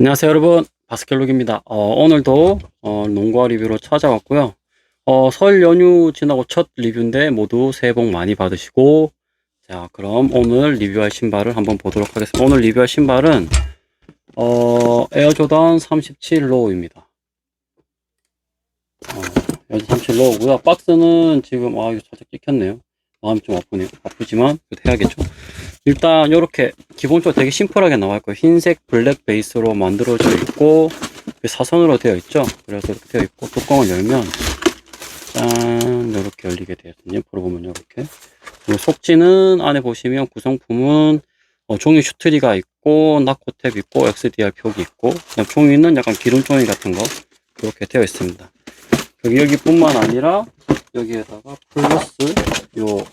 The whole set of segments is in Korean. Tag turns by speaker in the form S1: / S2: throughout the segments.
S1: 안녕하세요 여러분. 바스켈룩입니다. 어, 오늘도 어, 농구화 리뷰로 찾아왔고요. 어, 설 연휴 지나고 첫 리뷰인데 모두 새해 복 많이 받으시고 자 그럼 오늘 리뷰할 신발을 한번 보도록 하겠습니다. 오늘 리뷰할 신발은 어, 에어조던 37 로우입니다. 어, 에어조던 37 로우고요. 박스는 지금 아 이거 살짝 찍혔네요 마음이 좀 아프네요 아프지만 그래도 해야겠죠. 일단 이렇게 기본적으로 되게 심플하게 나와 있고 흰색 블랙 베이스로 만들어져 있고 사선으로 되어 있죠? 그래서 이렇게 되어 있고 뚜껑을 열면 짠 이렇게 열리게 되어 있거든요. 옆으로 보면 이렇게. 그리고 속지는 안에 보시면 구성품은 어, 종이 슈트리가 있고 나코탭 있고 XDR 표기 있고 종이는 약간 기름 종이 같은 거 그렇게 되어 있습니다 여기 여기뿐만 아니라 여기에다가 플러스 요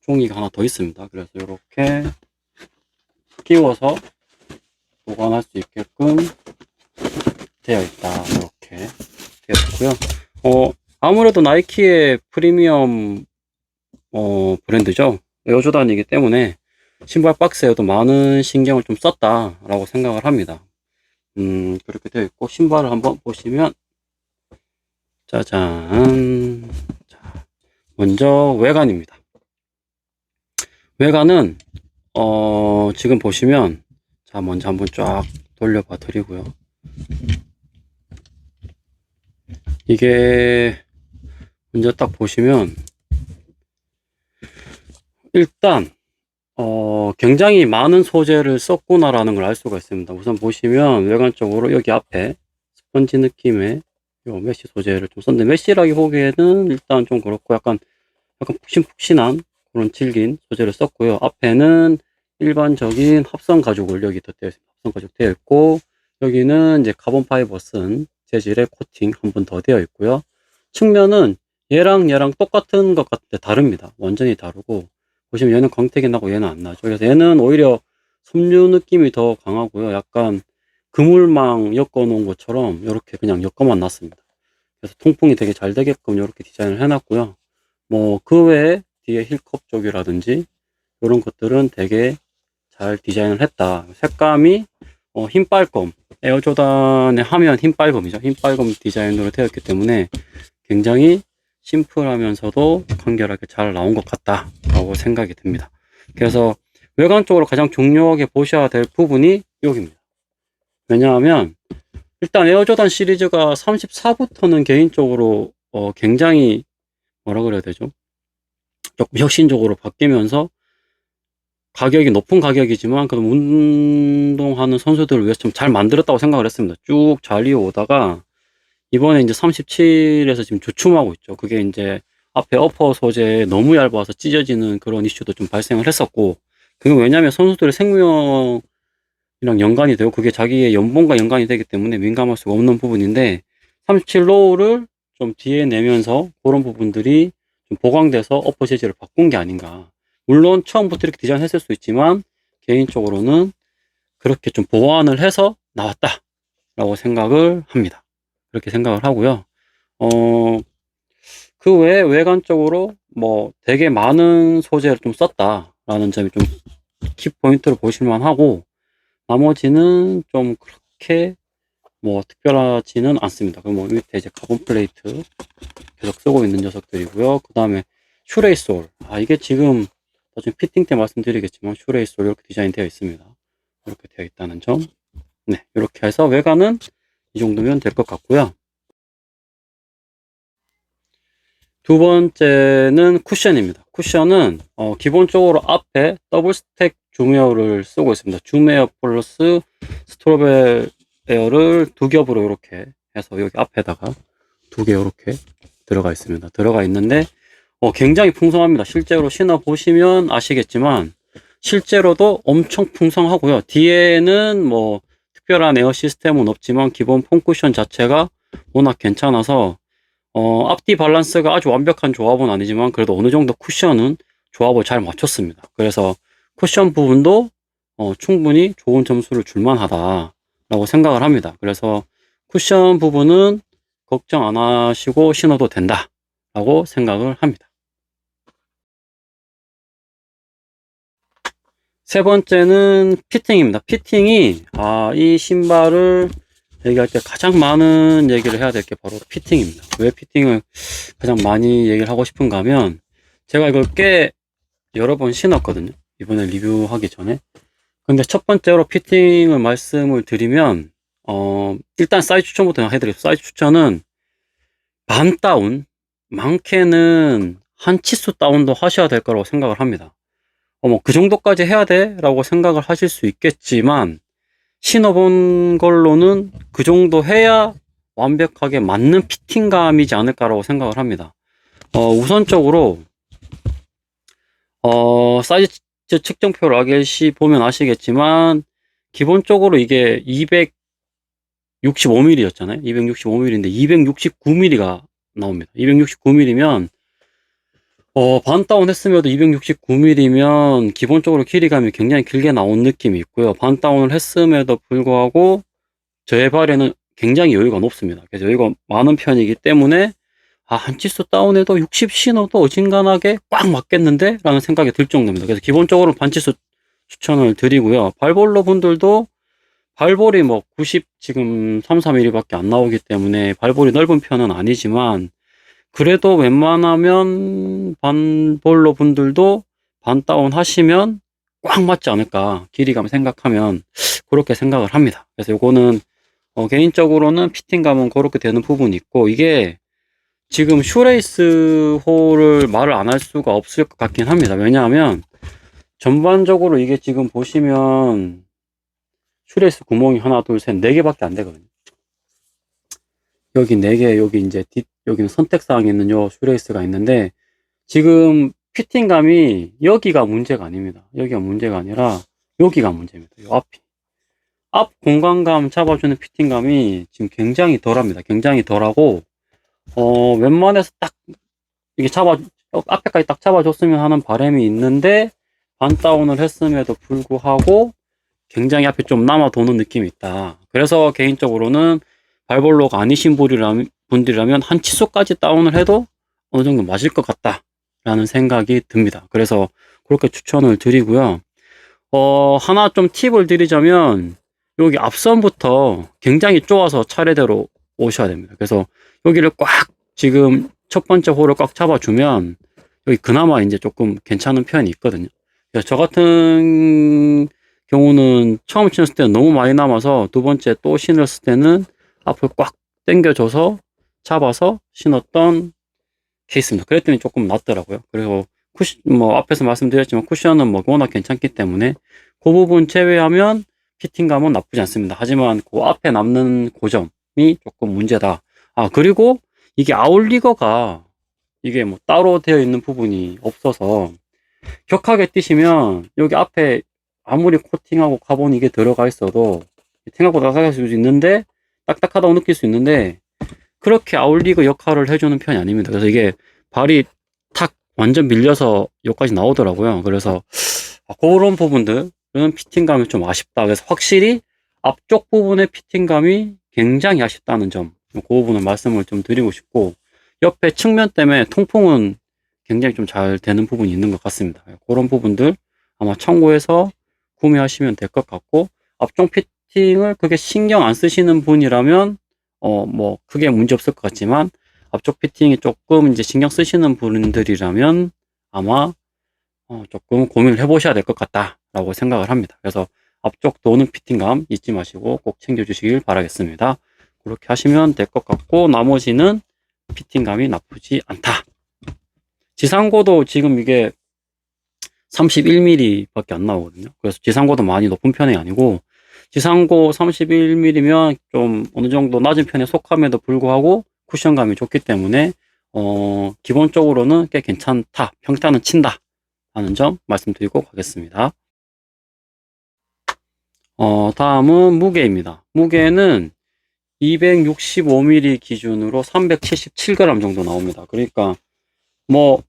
S1: 종이가 하나 더 있습니다. 그래서 이렇게 끼워서 보관할 수 있게끔 되어 있다. 이렇게 되어 있고요. 어, 아무래도 나이키의 프리미엄 어, 브랜드죠. 에어조단이기 때문에 신발 박스에도 많은 신경을 좀 썼다라고 생각을 합니다. 음, 그렇게 되어 있고 신발을 한번 보시면 짜잔. 자, 먼저 외관입니다. 외관은 어 지금 보시면 자 먼저 한번 쫙 돌려봐 드리고요 이게 먼저 딱 보시면 일단 어 굉장히 많은 소재를 썼구나라는 걸 알 수가 있습니다 우선 보시면 외관적으로 여기 앞에 스펀지 느낌의 요 메쉬 소재를 좀 썼는데 메쉬라기 보기에는 일단 좀 그렇고 약간 약간 푹신푹신한 그런 질긴 소재를 썼고요. 앞에는 일반적인 합성 가죽을 여기 덧대어 있습니다. 합성 가죽 되어 있고 여기는 이제 카본 파이버 쓴 재질의 코팅 한 번 더 되어 있고요. 측면은 얘랑 얘랑 똑같은 것 같은데 다릅니다. 완전히 다르고 보시면 얘는 광택이 나고 얘는 안 나죠. 그래서 얘는 오히려 섬유 느낌이 더 강하고요. 약간 그물망 엮어 놓은 것처럼 이렇게 그냥 엮어만 놨습니다. 그래서 통풍이 되게 잘 되게끔 이렇게 디자인을 해놨고요. 뭐 그 외에 뒤에 힐컵 쪽이라든지 이런 것들은 되게 잘 디자인을 했다. 색감이 어, 흰빨검 에어조단에 하면 흰빨검이죠. 흰빨검 디자인으로 되어 있기 때문에 굉장히 심플하면서도 간결하게 잘 나온 것 같다라고 생각이 듭니다. 그래서 외관적으로 가장 중요하게 보셔야 될 부분이 여기입니다. 왜냐하면 일단 에어조단 시리즈가 34부터는 개인적으로 어, 굉장히 뭐라 그래야 되죠? 조금 혁신적으로 바뀌면서 가격이 높은 가격이지만 그래도 운동하는 선수들을 위해서 좀 잘 만들었다고 생각을 했습니다. 쭉 잘 이어오다가 이번에 이제 37에서 지금 주춤하고 있죠. 그게 이제 앞에 어퍼 소재 너무 얇아서 찢어지는 그런 이슈도 좀 발생을 했었고 그게 왜냐하면 선수들의 생명 이랑 연관이 되고 그게 자기의 연봉과 연관이 되기 때문에 민감할 수가 없는 부분인데 37로우를 좀 뒤에 내면서 그런 부분들이 좀 보강돼서 어퍼 재질을 바꾼 게 아닌가. 물론 처음부터 이렇게 디자인했을 수 있지만 개인적으로는 그렇게 좀 보완을 해서 나왔다. 라고 생각을 합니다. 그렇게 생각을 하고요. 어, 그 외에 외관적으로 뭐 되게 많은 소재를 좀 썼다 라는 점이 좀 키포인트로 보실만 하고 나머지는 좀 그렇게 뭐 특별하지는 않습니다. 그럼 뭐 밑에 이제 카본 플레이트 계속 쓰고 있는 녀석들이고요. 그 다음에 슈레이솔. 아 이게 지금 나중에 피팅 때 말씀드리겠지만 슈레이솔 이렇게 디자인 되어 있습니다. 이렇게 되어 있다는 점. 네, 이렇게 해서 외관은 이 정도면 될 것 같고요. 두 번째는 쿠션입니다. 쿠션은 어, 기본적으로 앞에 더블 스택 줌웨어를 쓰고 있습니다. 줌웨어 플러스 스트로벨 에어를 두 겹으로 이렇게 해서 여기 앞에다가 두 개 이렇게 들어가 있습니다. 들어가 있는데 어, 굉장히 풍성합니다. 실제로 신어 보시면 아시겠지만 실제로도 엄청 풍성하고요. 뒤에는 뭐 특별한 에어 시스템은 없지만 기본 폼 쿠션 자체가 워낙 괜찮아서 어, 앞뒤 밸런스가 아주 완벽한 조합은 아니지만 그래도 어느 정도 쿠션은 조합을 잘 맞췄습니다. 그래서 쿠션 부분도 어, 충분히 좋은 점수를 줄만하다. 라고 생각을 합니다. 그래서 쿠션 부분은 걱정 안 하시고 신어도 된다. 라고 생각을 합니다. 세 번째는 피팅입니다. 피팅이, 아, 이 신발을 얘기할 때 가장 많은 얘기를 해야 될 게 바로 피팅입니다. 왜 피팅을 가장 많이 얘기를 하고 싶은가 하면, 제가 이걸 꽤 여러 번 신었거든요. 이번에 리뷰하기 전에. 근데 첫 번째로 피팅을 말씀을 드리면, 어, 일단 사이즈 추천부터 해드릴게요. 사이즈 추천은 반 다운, 많게는 한 치수 다운도 하셔야 될 거라고 생각을 합니다. 어, 뭐, 그 정도까지 해야 돼? 라고 생각을 하실 수 있겠지만, 신어본 걸로는 그 정도 해야 완벽하게 맞는 피팅감이지 않을까라고 생각을 합니다. 어, 우선적으로, 어, 사이즈 측정표 라겟이 보면 아시겠지만, 기본적으로 이게 265mm였잖아요. 265mm인데 269mm가 나옵니다. 269mm면 어, 반 다운 했음에도 269mm면 기본적으로 길이감이 굉장히 길게 나온 느낌이 있고요. 반 다운을 했음에도 불구하고 저의 발에는 굉장히 여유가 높습니다. 그래서 여유가 많은 편이기 때문에 아, 한 치수 다운해도 60 신어도 어진간하게 꽉 맞겠는데? 라는 생각이 들 정도입니다. 그래서 기본적으로 반치수 추천을 드리고요. 발볼로 분들도 발볼이 뭐 90 지금 3, 4mm밖에 안 나오기 때문에 발볼이 넓은 편은 아니지만 그래도 웬만하면 반볼로 분들도 반 다운 하시면 꽉 맞지 않을까 길이감 생각하면 그렇게 생각을 합니다. 그래서 요거는 어, 개인적으로는 피팅감은 그렇게 되는 부분이 있고 이게 지금 슈레이스 홀을 말을 안 할 수가 없을 것 같긴 합니다. 왜냐하면 전반적으로 이게 지금 보시면 슈레이스 구멍이 하나, 둘, 셋, 네 개밖에 안 되거든요. 여기 네 개, 여기 이제 뒷, 여기는 선택사항에 있는 요 슈레이스가 있는데 지금 피팅감이 여기가 문제가 아닙니다. 여기가 문제가 아니라 여기가 문제입니다. 요 앞이. 앞 공간감 잡아주는 피팅감이 지금 굉장히 덜합니다. 굉장히 덜하고 어, 웬만해서 딱, 이게 잡아, 앞에까지 딱 잡아줬으면 하는 바람이 있는데, 반다운을 했음에도 불구하고, 굉장히 앞에 좀 남아 도는 느낌이 있다. 그래서 개인적으로는 발볼로가 아니신 분들이라면 한 치수까지 다운을 해도 어느 정도 맞을 것 같다. 라는 생각이 듭니다. 그래서 그렇게 추천을 드리고요. 어, 하나 좀 팁을 드리자면, 여기 앞선부터 굉장히 쪼아서 차례대로 오셔야 됩니다. 그래서 여기를 꽉 지금 첫 번째 홀을 꽉 잡아주면 여기 그나마 이제 조금 괜찮은 편이 있거든요. 저 같은 경우는 처음 신었을 때는 너무 많이 남아서 두 번째 또 신었을 때는 앞을 꽉 당겨줘서 잡아서 신었던 케이스입니다. 그랬더니 조금 낫더라고요. 그리고 쿠션, 뭐 앞에서 말씀드렸지만 쿠션은 뭐 워낙 괜찮기 때문에 그 부분 제외하면 피팅감은 나쁘지 않습니다. 하지만 그 앞에 남는 고점이 조금 문제다. 아, 그리고 이게 아울리거가 이게 뭐 따로 되어 있는 부분이 없어서 격하게 뛰시면 여기 앞에 아무리 코팅하고 카본 이게 들어가 있어도 생각보다 딱딱할 수 있는데 딱딱하다고 느낄 수 있는데 그렇게 아울리거 역할을 해주는 편이 아닙니다. 그래서 이게 발이 탁 완전 밀려서 여기까지 나오더라고요. 그래서 아, 그런 부분들은 피팅감이 좀 아쉽다. 그래서 확실히 앞쪽 부분의 피팅감이 굉장히 아쉽다는 점. 그 부분을 말씀을 좀 드리고 싶고 옆에 측면 때문에 통풍은 굉장히 좀 잘 되는 부분이 있는 것 같습니다. 그런 부분들 아마 참고해서 구매하시면 될 것 같고 앞쪽 피 팅을 그게 신경 안 쓰시는 분이라면 어 뭐 크게 문제 없을 것 같지만 앞쪽 피팅이 조금 이제 신경 쓰시는 분들이라면 아마 어 조금 고민을 해보셔야 될 것 같다라고 생각을 합니다. 그래서 앞쪽 도는 피팅감 잊지 마시고 꼭 챙겨주시길 바라겠습니다. 그렇게 하시면 될 것 같고 나머지는 피팅감이 나쁘지 않다. 지상고도 지금 이게 31mm 밖에 안 나오거든요. 그래서 지상고도 많이 높은 편이 아니고 지상고 31mm면 좀 어느 정도 낮은 편에 속함에도 불구하고 쿠션감이 좋기 때문에 어 기본적으로는 꽤 괜찮다. 평타는 친다. 하는 점 말씀드리고 가겠습니다. 어 다음은 무게입니다. 무게는 265mm 기준으로 377g 정도 나옵니다. 그러니까 뭐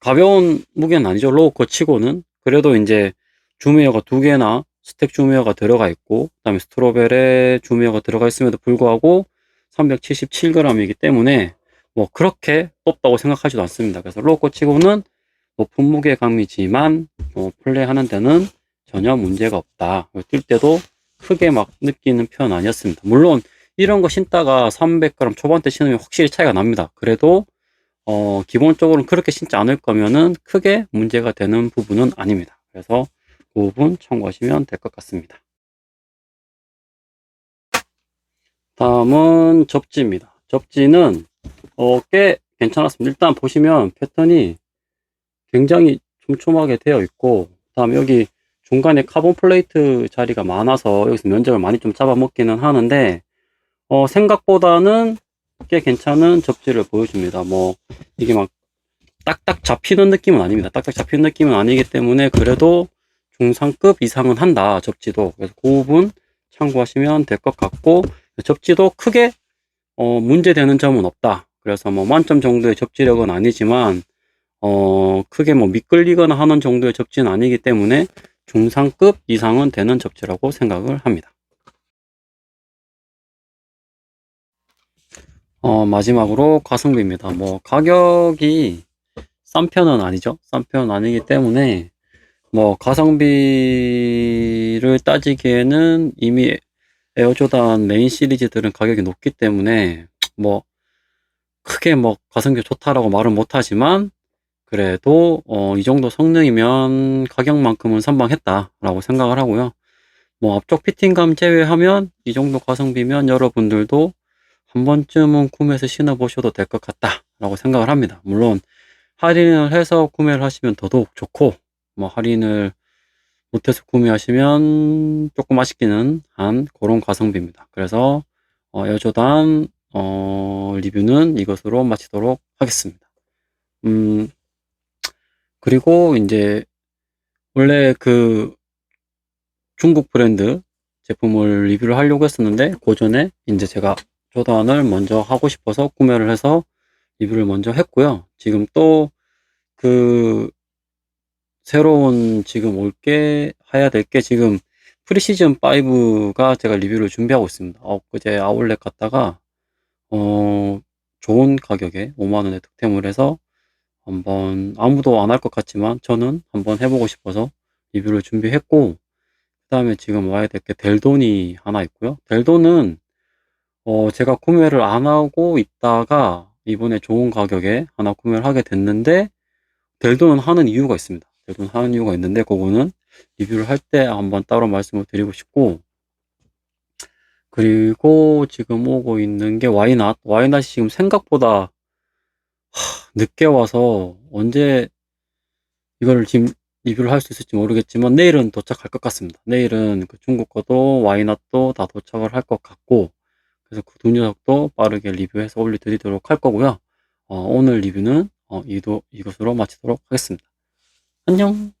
S1: 가벼운 무게는 아니죠. 로우 거 치고는 그래도 이제 줌웨어가 두 개나 스택 줌웨어가 들어가 있고 그 다음에 스트로벨에 줌웨어가 들어가 있음에도 불구하고 377g이기 때문에 뭐 그렇게 높다고 생각하지도 않습니다. 그래서 로우 거치고는 높은 무게감이지만 뭐 플레이하는 데는 전혀 문제가 없다. 뛸 때도 크게 막 느끼는 편 아니었습니다. 물론 이런 거 신다가 300g 초반대 신으면 확실히 차이가 납니다. 그래도 어, 기본적으로는 그렇게 신지 않을 거면은 크게 문제가 되는 부분은 아닙니다. 그래서 그 부분 참고하시면 될 것 같습니다. 다음은 접지입니다. 접지는 어, 꽤 괜찮았습니다. 일단 보시면 패턴이 굉장히 촘촘하게 되어 있고 다음 여기 중간에 카본 플레이트 자리가 많아서 여기서 면적을 많이 좀 잡아먹기는 하는데 어, 생각보다는 꽤 괜찮은 접지를 보여줍니다. 뭐 이게 막 딱딱 잡히는 느낌은 아닙니다. 딱딱 잡히는 느낌은 아니기 때문에 그래도 중상급 이상은 한다 접지도 그래서 그 부분 참고하시면 될 것 같고 접지도 크게 어, 문제되는 점은 없다. 그래서 뭐 만점 정도의 접지력은 아니지만 어, 크게 뭐 미끌리거나 하는 정도의 접지는 아니기 때문에 중상급 이상은 되는 접지라고 생각을 합니다. 어, 마지막으로 가성비입니다. 뭐 가격이 싼 편은 아니죠. 싼 편은 아니기 때문에 뭐 가성비를 따지기에는 이미 에어조단 메인 시리즈들은 가격이 높기 때문에 뭐 크게 뭐 가성비 좋다라고 말은 못하지만 그래도 어, 이 정도 성능이면 가격만큼은 선방했다라고 생각을 하고요. 뭐 앞쪽 피팅감 제외하면 이 정도 가성비면 여러분들도 한 번쯤은 구매해서 신어보셔도 될 것 같다라고 생각을 합니다. 물론 할인을 해서 구매를 하시면 더더욱 좋고 뭐 할인을 못해서 구매하시면 조금 아쉽기는 한 그런 가성비입니다. 그래서 어, 에어조단 어, 리뷰는 이것으로 마치도록 하겠습니다. 음, 그리고 이제 원래 그 중국 브랜드 제품을 리뷰를 하려고 했었는데 그 전에 이제 제가 조단을 먼저 하고 싶어서 구매를 해서 리뷰를 먼저 했고요. 지금 또 그 새로운 지금 올 게 해야 될 게 지금 프리시즌 5가 제가 리뷰를 준비하고 있습니다. 엊그제 아울렛 갔다가 어 좋은 가격에 5만 원에 득템을 해서 한번 아무도 안 할 것 같지만 저는 한번 해보고 싶어서 리뷰를 준비했고 그 다음에 지금 와야 될 게 델돈이 하나 있고요. 델돈은 어 제가 구매를 안 하고 있다가 이번에 좋은 가격에 하나 구매를 하게 됐는데 델돈은 하는 이유가 있습니다. 델돈 하는 이유가 있는데 그거는 리뷰를 할 때 한번 따로 말씀을 드리고 싶고 그리고 지금 오고 있는 게 와이낫 와이낫이 지금 생각보다 하, 늦게 와서 언제 이걸 지금 리뷰를 할 수 있을지 모르겠지만 내일은 도착할 것 같습니다. 내일은 그 중국 거도 와이낫도 다 도착을 할 것 같고 그래서 그 두 녀석도 빠르게 리뷰해서 올려드리도록 할 거고요. 어, 오늘 리뷰는 어, 이도, 이것으로 마치도록 하겠습니다. 안녕!